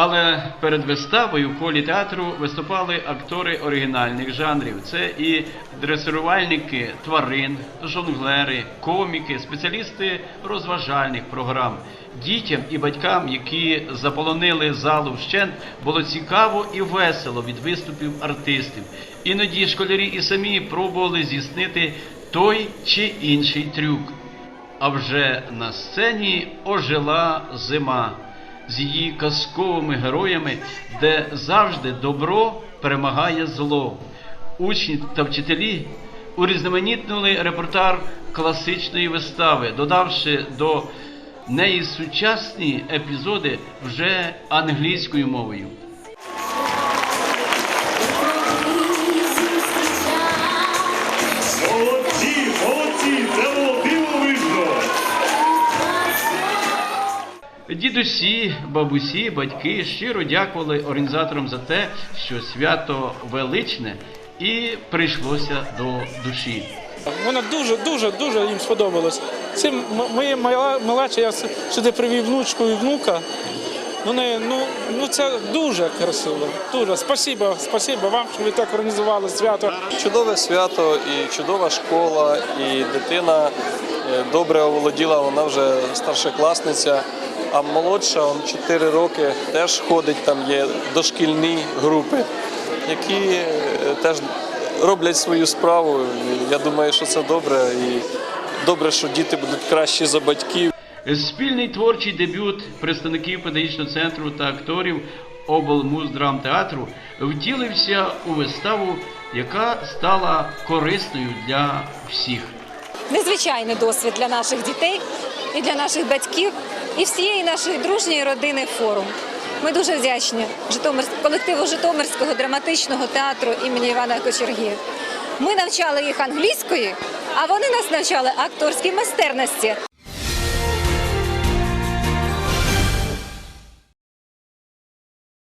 Але перед виставою в колі театру виступали актори оригінальних жанрів. Це і дресирувальники тварин, жонглери, коміки, спеціалісти розважальних програм. Дітям і батькам, які заполонили залу вщент, було цікаво і весело від виступів артистів. Іноді школярі і самі пробували здійснити той чи інший трюк. А вже на сцені ожила зима з її казковими героями, де завжди добро перемагає зло. Учні та вчителі урізноманітнили репертуар класичної вистави, додавши до неї сучасні епізоди вже англійською мовою. Дідусі, бабусі, батьки щиро дякували організаторам за те, що свято величне і прийшлося до душі. Воно дуже, дуже, дуже їм сподобалось. М- моє мала- малеча, я сюди привів внучку і внука. Вони, ну, ну це дуже красиво. Дуже. Спасибо, спасибо вам, що ви так організували свято. Чудове свято і чудова школа, і дитина е, добре оволоділа, вона вже старшокласниця, а молодша, он 4 роки, теж ходить, там є дошкільні групи, які е, теж роблять свою справу. Я думаю, що це добре. І добре, що діти будуть кращі за батьків. Спільний творчий дебют представників педагогічного центру та акторів облмуздрамтеатру втілився у виставу, яка стала корисною для всіх. незвичайний досвід для наших дітей і для наших батьків, і всієї нашої дружньої родини форум. Ми дуже вдячні колективу Житомирського драматичного театру імені Івана Кочергія. Ми навчали їх англійської, а вони нас навчали акторській майстерності.